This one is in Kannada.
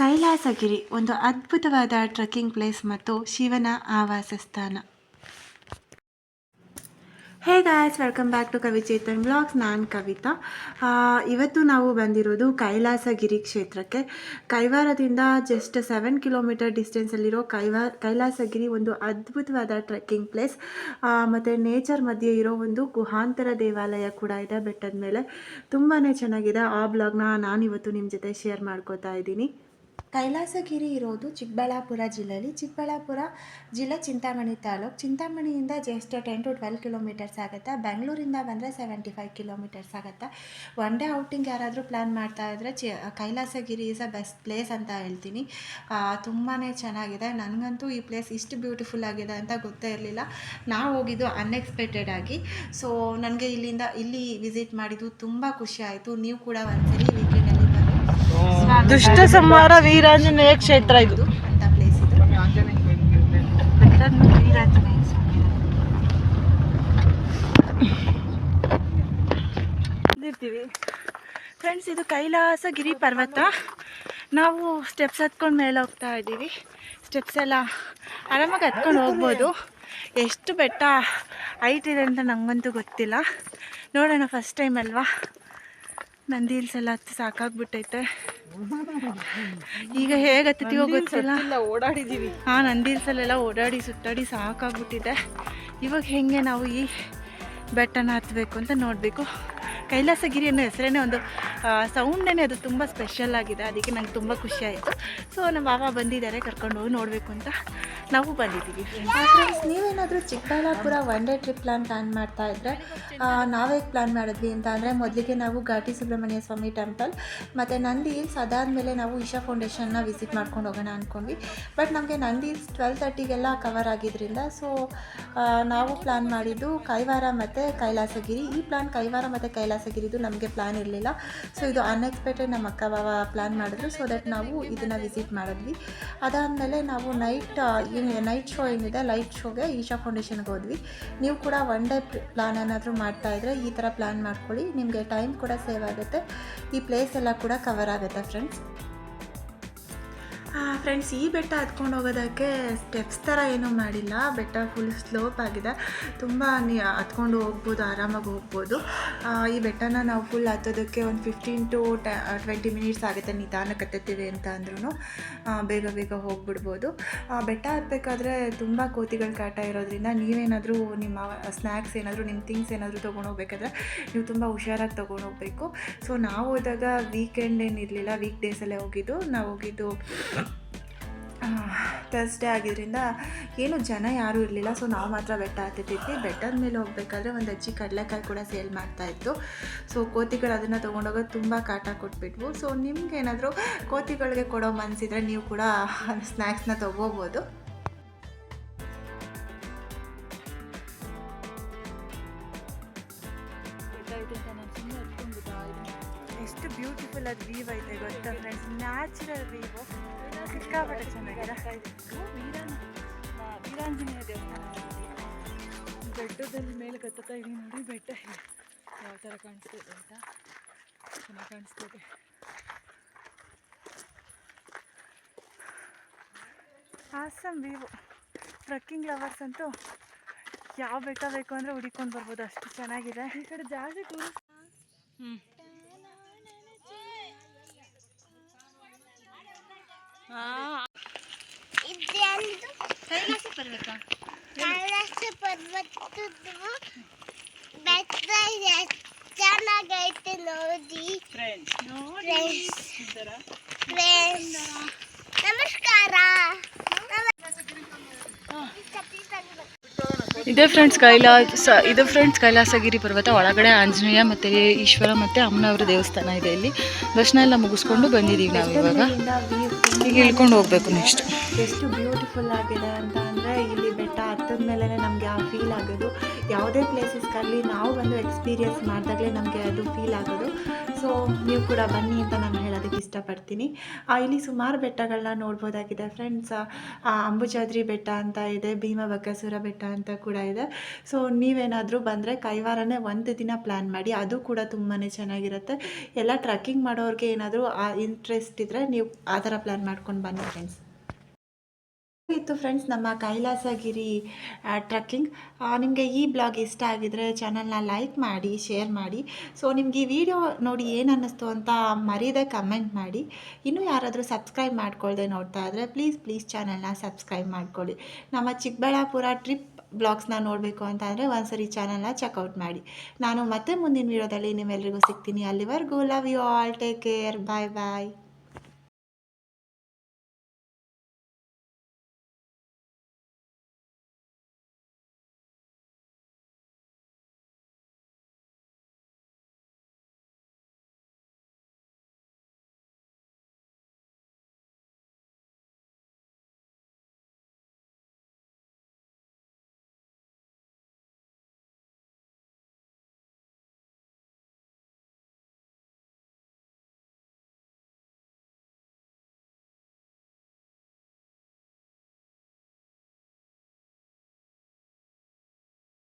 ಕೈಲಾಸಗಿರಿ, ಒಂದು ಅದ್ಭುತವಾದ ಟ್ರೆಕ್ಕಿಂಗ್ ಪ್ಲೇಸ್ ಮತ್ತು ಶಿವನ ಆವಾಸ ಸ್ಥಾನ. Hey guys, welcome back to Kavi Chetan blogs ನಾನು ಕವಿತಾ. ಇವತ್ತು ನಾವು ಬಂದಿರೋದು ಕೈಲಾಸಗಿರಿ ಕ್ಷೇತ್ರಕ್ಕೆ. ಕೈವಾರದಿಂದ ಜಸ್ಟ್ ಸೆವೆನ್ ಕಿಲೋಮೀಟರ್ ಡಿಸ್ಟೆನ್ಸಲ್ಲಿರೋ ಕೈವಾ, ಕೈಲಾಸಗಿರಿ ಒಂದು ಅದ್ಭುತವಾದ ಟ್ರೆಕ್ಕಿಂಗ್ ಪ್ಲೇಸ್ ಮತ್ತು ನೇಚರ್ ಮಧ್ಯೆ ಇರೋ ಒಂದು ಗುಹಾಂತರ ದೇವಾಲಯ ಕೂಡ ಇದೆ ಬೆಟ್ಟದ ಮೇಲೆ. ತುಂಬಾ ಚೆನ್ನಾಗಿದೆ. ಆ ಬ್ಲಾಗ್ನ ನಾನಿವತ್ತು ನಿಮ್ಮ ಜೊತೆ ಶೇರ್ ಮಾಡ್ಕೋತಾ ಇದ್ದೀನಿ. ಕೈಲಾಸಗಿರಿ ಇರೋದು ಚಿಕ್ಕಬಳ್ಳಾಪುರ ಜಿಲ್ಲೆಯಲ್ಲಿ ಚಿಕ್ಕಬಳ್ಳಾಪುರ ಜಿಲ್ಲೆ Chintamani taluk. ಚಿಂತಾಮಣಿಯಿಂದ just ten to twelve kilometres ಆಗುತ್ತೆ. ಬೆಂಗಳೂರಿಂದ ಬಂದರೆ ಸೆವೆಂಟಿ ಫೈವ್ ಕಿಲೋಮೀಟರ್ಸ್ ಆಗುತ್ತೆ. ಒನ್ ಡೇ ಔಟಿಂಗ್ ಯಾರಾದರೂ ಪ್ಲ್ಯಾನ್ ಮಾಡ್ತಾ ಇದ್ದರೆ ಚಿ, Kailasagiri is a best place ಅಂತ ಹೇಳ್ತೀನಿ. ತುಂಬಾ ಚೆನ್ನಾಗಿದೆ. ನನಗಂತೂ ಈ ಪ್ಲೇಸ್ ಇಷ್ಟು ಬ್ಯೂಟಿಫುಲ್ ಆಗಿದೆ ಅಂತ ಗೊತ್ತೇ ಇರಲಿಲ್ಲ. ನಾವು ಹೋಗಿದ್ದು ಅನ್ಎಕ್ಸ್ಪೆಕ್ಟೆಡ್ ಆಗಿ. ಸೊ ನನಗೆ ಇಲ್ಲಿಂದ, ಇಲ್ಲಿ ವಿಸಿಟ್ ಮಾಡಿದ್ದು ತುಂಬ ಖುಷಿ ಆಯಿತು. ನೀವು ಕೂಡ ಒಂದ್ಸರಿ ವೀಕೆಂಡಲ್ಲಿ ದುಷ್ಟ ಸಂಹಾರ ವೀರಾಂಜನೇಯ ಕ್ಷೇತ್ರ ಇದು. ಫ್ರೆಂಡ್ಸ್ ಇದು ಕೈಲಾಸ ಗಿರಿ ಪರ್ವತ. ನಾವು ಸ್ಟೆಪ್ಸ್ ಹತ್ಕೊಂಡು ಮೇಲೆ ಹೋಗ್ತಾ ಇದ್ದೀವಿ. ಸ್ಟೆಪ್ಸ್ ಎಲ್ಲ ಆರಾಮಾಗಿ ಹತ್ಕೊಂಡು ಹೋಗ್ಬೋದು. ಎಷ್ಟು ಬೆಟ್ಟ ಹೈಟ್ ಇದೆ ಅಂತ ನನಗಂತೂ ಗೊತ್ತಿಲ್ಲ. ನೋಡೋಣ ಫಸ್ಟ್ ಟೈಮ್ ಅಲ್ವಾ? ನಂದಿ ಹಿಲ್ಸ್ ಎಲ್ಲ ಹತ್ತಿ ಸಾಕಾಗ್ಬಿಟ್ಟೈತೆ. ಈಗ ಹೇಗೆ ಹತ್ತಿತೀವೋ ಗೊತ್ತಿಲ್ಲ. ಓಡಾಡಿದೀವಿ. ಹಾಂ ನಂದಿ ಹಿಲ್ಸಲ್ಲೆಲ್ಲ ಓಡಾಡಿ ಸುತ್ತಾಡಿ ಸಾಕಾಗ್ಬಿಟ್ಟಿದೆ. ಇವಾಗ ಹೆಂಗೆ ನಾವು ಈ ಬೆಟ್ಟನ ಹತ್ತಬೇಕು ಅಂತ ನೋಡಬೇಕು. ಕೈಲಾಸಗಿರಿ ಅನ್ನೋ ಹೆಸರೇ ಒಂದು ಸೌಂಡೇ ಅದು ತುಂಬ ಸ್ಪೆಷಲ್ ಆಗಿದೆ. ಅದಕ್ಕೆ ನಂಗೆ ತುಂಬ ಖುಷಿ ಆಯಿತು. ಸೊ ನಮ್ಮ ಬಾಬಾ ಬಂದಿದ್ದಾರೆ, ಕರ್ಕೊಂಡು ಹೋಗಿ ನೋಡಬೇಕು ಅಂತ ನಾವು ಬಂದಿದ್ದೀವಿ ಫ್ರೆಂಡ್ಸ್ ನೀವೇನಾದರೂ Chikkaballapur one day trip plan plan ಮಾಡ್ತಾ ಇದ್ದರೆ ನಾವೇ ಪ್ಲಾನ್ ಮಾಡಿದ್ವಿ ಅಂತ ಅಂದರೆ ಮೊದಲಿಗೆ ನಾವು ಘಾಟಿ ಸುಬ್ರಹ್ಮಣ್ಯ ಸ್ವಾಮಿ ಟೆಂಪಲ್ ಮತ್ತು ನಂದಿ ಹಿಲ್ಸ್ ಅದಾದಮೇಲೆ ನಾವು ಇಶಾ ಫೌಂಡೇಶನ್ನ ವಿಸಿಟ್ ಮಾಡ್ಕೊಂಡು ಹೋಗೋಣ ಅಂದ್ಕೊಂಡ್ವಿ ಬಟ್ ನಮಗೆ ನಂದಿ ಹಿಲ್ಸ್ ಟ್ವೆಲ್ ತರ್ಟಿಗೆಲ್ಲ ಕವರ್ ಆಗಿದ್ದರಿಂದ ಸೊ ನಾವು ಪ್ಲಾನ್ ಮಾಡಿದ್ದು ಕೈವಾರ ಮತ್ತು ಕೈಲಾಸಗಿರಿ. ಈ ಪ್ಲಾನ್ ಕೈವಾರ ಮತ್ತು ಕೈಲಾಸಗಿರಿದು ನಮಗೆ ಪ್ಲ್ಯಾನ್ ಇರಲಿಲ್ಲ. ಸೊ ಇದು ಅನ್ಎಕ್ಸ್ಪೆಕ್ಟೆಡ್ ನಮ್ಮ ಅಕ್ಕ ಬಾವ ಪ್ಲ್ಯಾನ್ ಮಾಡಿದ್ರು. ಸೊ ದಟ್ ನಾವು ಇದನ್ನು ವಿಸಿಟ್ ಮಾಡಿದ್ವಿ. ಅದಾದಮೇಲೆ ನಾವು ನೈಟ್ ನೈಟ್ ಶೋ ಏನಿದೆ ಲೈಟ್ ಶೋಗೆ ಈಶಾ ಫೌಂಡೇಶನ್ಗೆ ಹೋದ್ವಿ. ನೀವು ಕೂಡ ಒನ್ ಡೇ ಪ್ಲ್ಯಾನ್ ಏನಾದರೂ ಮಾಡ್ತಾ ಇದ್ರೆ ಈ ಥರ ಪ್ಲ್ಯಾನ್ ಮಾಡ್ಕೊಳ್ಳಿ. ನಿಮಗೆ ಟೈಮ್ ಕೂಡ ಸೇವ್ ಆಗುತ್ತೆ. ಈ ಪ್ಲೇಸ್ ಎಲ್ಲ ಕೂಡ ಕವರ್ ಆಗುತ್ತೆ ಫ್ರೆಂಡ್ಸ್ ಫ್ರೆಂಡ್ಸ್ ಈ ಬೆಟ್ಟ ಹತ್ಕೊಂಡು ಹೋಗೋದಕ್ಕೆ ಸ್ಟೆಪ್ಸ್ ಥರ ಏನೂ ಮಾಡಿಲ್ಲ. ಬೆಟ್ಟ ಫುಲ್ ಸ್ಲೋಪ್ ಆಗಿದೆ. ತುಂಬ ಹತ್ಕೊಂಡು ಹೋಗ್ಬೋದು, ಆರಾಮಾಗಿ ಹೋಗ್ಬೋದು. ಈ ಬೆಟ್ಟನ ನಾವು ಫುಲ್ ಹತ್ತೋದಕ್ಕೆ ಒಂದು ಫಿಫ್ಟೀನ್ ಟು ಟ್ವೆಂಟಿ ಮಿನಿಟ್ಸ್ ಆಗುತ್ತೆ. ನಿಧಾನಕ್ಕೆ ಹತ್ತುತ್ತೀವಿ ಅಂತ ಅಂದ್ರೂ ಬೇಗ ಬೇಗ ಹೋಗ್ಬಿಡ್ಬೋದು. ಬೆಟ್ಟ ಹತ್ತಬೇಕಾದ್ರೆ ತುಂಬ ಕೋತಿಗಳು ಕಾಟ ಇರೋದ್ರಿಂದ ನೀವೇನಾದರೂ ನಿಮ್ಮ ಸ್ನ್ಯಾಕ್ಸ್ ಏನಾದರೂ, ನಿಮ್ಮ ಥಿಂಗ್ಸ್ ಏನಾದರೂ ತೊಗೊಂಡು ಹೋಗ್ಬೇಕಾದ್ರೆ ನೀವು ತುಂಬ ಹುಷಾರಾಗಿ ತೊಗೊಂಡು ಹೋಗಬೇಕು. ಸೊ ನಾವು ಹೋದಾಗ ವೀಕೆಂಡ್ ಏನಿರಲಿಲ್ಲ ವೀಕ್ ಡೇಸಲ್ಲೇ ಹೋಗಿದ್ದು. ನಾವು ಹೋಗಿದ್ದು ಥರ್ಸ್ಡೇ ಆಗಿದ್ದರಿಂದ ಏನು ಜನ ಯಾರೂ ಇರಲಿಲ್ಲ ಸೊ ನಾವು ಮಾತ್ರ ಬೆಟ್ಟ ಹತ್ತಿರ್ತಿದ್ವಿ ಬೆಟ್ಟದ ಮೇಲೆ ಹೋಗ್ಬೇಕಾದ್ರೆ ಒಂದು ಅಜ್ಜಿ ಕಡಲೆಕಾಯಿ ಕೂಡ ಸೇಲ್ ಮಾಡ್ತಾ ಇತ್ತು. ಸೊ ಕೋತಿಗಳು ಅದನ್ನು ತೊಗೊಂಡೋಗೋದು ತುಂಬ ಕಾಟ ಕೊಟ್ಬಿಟ್ವು. ಸೊ ನಿಮ್ಗೆ ಏನಾದರೂ ಕೋತಿಗಳಿಗೆ ಕೊಡೋ ಮನಸ್ಸಿದ್ರೆ ನೀವು ಕೂಡ ಸ್ನ್ಯಾಕ್ಸ್ನ ತೊಗೋಬೋದು. ಎಷ್ಟು ಬ್ಯೂಟಿಫುಲ್ ಅದು ವೀವ್ ಐತೆ ಗೊತ್ತಾ ಫ್ರೆಂಡ್ಸ್ ನ್ಯಾಚುರಲ್ ವೀವು ಸಿಕ್ಕಾಪಟ್ಟೆ ಚೆನ್ನಾಗಿದೆ ವೀರಾಂಜನೇಯ ದೇವಸ್ಥಾನ ಬೆಟ್ಟದಲ್ಲಿ ಮೇಲೆ ಕತ್ತುತ್ತಾ ಇದೀವಿ ನೋಡಿ ಬೆಟ್ಟ ಯಾವ ಥರ ಕಾಣಿಸ್ತಿದೆ ಅಂತ ಚೆನ್ನಾಗಿ ಕಾಣಿಸ್ತಿದೆ ಆಸಮ್ ವೀವು ಟ್ರಕ್ಕಿಂಗ್ ಲವರ್ಸ್ ಅಂತೂ ಯಾವ ಬೆಟ್ಟ ಬೇಕು ಅಂದರೆ ಹುಡಿಕೊಂಡು ಬರ್ಬೋದು. ಅಷ್ಟು ಚೆನ್ನಾಗಿದೆ. ಈ ಕಡೆ ಜಾಸ್ತಿ ಟೂರಿಸ್ಟ್ ಹ್ಞೂ ಕೈಲಾಸ ಪರ್ವತ ಕೈಲಾಸ ಪರ್ವತದ್ದು ಬೆಟ್ಟ ಎಷ್ಟ್ ಚೆನ್ನಾಗೈತೆ ನೋಡಿ ಫ್ರೆಂಡ್ಸ್ ಫ್ರೆಂಡ್ಸ್ ಫ್ರೆಂಡ್ಸ್ ನಮಸ್ಕಾರ ಇದೆ ಫ್ರೆಂಡ್ಸ್ ಕೈಲಾಸ, ಇದು ಫ್ರೆಂಡ್ಸ್ ಕೈಲಾಸಗಿರಿ ಪರ್ವತ, ಒಳಗಡೆ ಆಂಜನೇಯ ಮತ್ತು ಈಶ್ವರ ಮತ್ತು ಅಮ್ಮನವರ ದೇವಸ್ಥಾನ ಇದೆ ಇಲ್ಲಿ. ದರ್ಶನ ಎಲ್ಲ ಮುಗಿಸ್ಕೊಂಡು ಬಂದಿದ್ದೀವಿ ನಾವು ಇವಾಗ. ಈಗ ಇಳ್ಕೊಂಡು ಹೋಗ್ಬೇಕು ನೆಕ್ಸ್ಟ್ ಎಷ್ಟು ಬ್ಯೂಟಿಫುಲ್ ಆಗಿದೆ ಅಂತ ಅಂದರೆ ಇಲ್ಲಿ ಬೆಟ್ಟ ಹತ್ತದ ಮೇಲೆ ನಮಗೆ ಆ ಫೀಲ್ ಆಗೋದು. ಯಾವುದೇ ಪ್ಲೇಸಸ್ಗಾಗಲಿ ನಾವು ಬಂದು ಎಕ್ಸ್ಪೀರಿಯನ್ಸ್ ಮಾಡಿದಾಗಲೇ ನಮಗೆ ಅದು ಫೀಲ್ ಆಗೋದು. ಸೊ ನೀವು ಕೂಡ ಬನ್ನಿ ಅಂತ ನಾನು ಹೇಳೋದಕ್ಕೆ ಇಷ್ಟಪಡ್ತೀನಿ. ಇಲ್ಲಿ ಸುಮಾರು ಬೆಟ್ಟಗಳನ್ನ ನೋಡ್ಬೋದಾಗಿದೆ. ಫ್ರೆಂಡ್ಸ್ ಅಂಬುಜಾದ್ರಿ ಬೆಟ್ಟ ಅಂತ ಇದೆ, ಭೀಮ ಬಕ್ಕಸೂರ ಬೆಟ್ಟ ಅಂತ ಕೂಡ ಇದೆ. ಸೊ ನೀವೇನಾದರೂ ಬಂದರೆ ಕೈವಾರನೇ ಒಂದು ದಿನ ಪ್ಲ್ಯಾನ್ ಮಾಡಿ, ಅದು ಕೂಡ ತುಂಬಾ ಚೆನ್ನಾಗಿರುತ್ತೆ. ಎಲ್ಲ ಟ್ರಕ್ಕಿಂಗ್ ಮಾಡೋರಿಗೆ ಏನಾದರೂ ಇಂಟ್ರೆಸ್ಟ್ ಇದ್ದರೆ ನೀವು ಆ ಥರ ಪ್ಲ್ಯಾನ್ ಮಾಡ್ಕೊಂಡು ಬನ್ನಿ ಫ್ರೆಂಡ್ಸ್ ಇತ್ತು ಫ್ರೆಂಡ್ಸ್ ನಮ್ಮ ಕೈಲಾಸಗಿರಿ ಟ್ರಕ್ಕಿಂಗ್ ನಿಮಗೆ ಈ ಬ್ಲಾಗ್ ಇಷ್ಟ ಆಗಿದ್ರೆ ಚಾನಲ್ನ ಲೈಕ್ ಮಾಡಿ ಶೇರ್ ಮಾಡಿ. ಸೊ ನಿಮ್ಗೆ ಈ ವಿಡಿಯೋ ನೋಡಿ ಏನು ಅನ್ನಿಸ್ತು ಅಂತ ಮರೀದೆ ಕಮೆಂಟ್ ಮಾಡಿ. ಇನ್ನೂ ಯಾರಾದರೂ ಸಬ್ಸ್ಕ್ರೈಬ್ ಮಾಡ್ಕೊಳ್ಳದೆ ನೋಡ್ತಾ ಇದ್ದರೆ ಪ್ಲೀಸ್ ಪ್ಲೀಸ್ ಚಾನಲ್ನ ಸಬ್ಸ್ಕ್ರೈಬ್ ಮಾಡ್ಕೊಳ್ಳಿ. ನಮ್ಮ ಚಿಕ್ಕಬಳ್ಳಾಪುರ ಟ್ರಿಪ್ ಬ್ಲಾಗ್ಸ್ನ ನೋಡಬೇಕು ಅಂತ ಅಂದರೆ ಒಂದ್ಸರಿ ಚಾನಲ್ನ ಚೆಕ್ಔಟ್ ಮಾಡಿ. ನಾನು ಮತ್ತೆ ಮುಂದಿನ ವಿಡಿಯೋದಲ್ಲಿ ನಿಮ್ಮೆಲ್ಲರಿಗೂ ಸಿಗ್ತೀನಿ. ಅಲ್ಲಿವರೆಗೂ love you all take care bye bye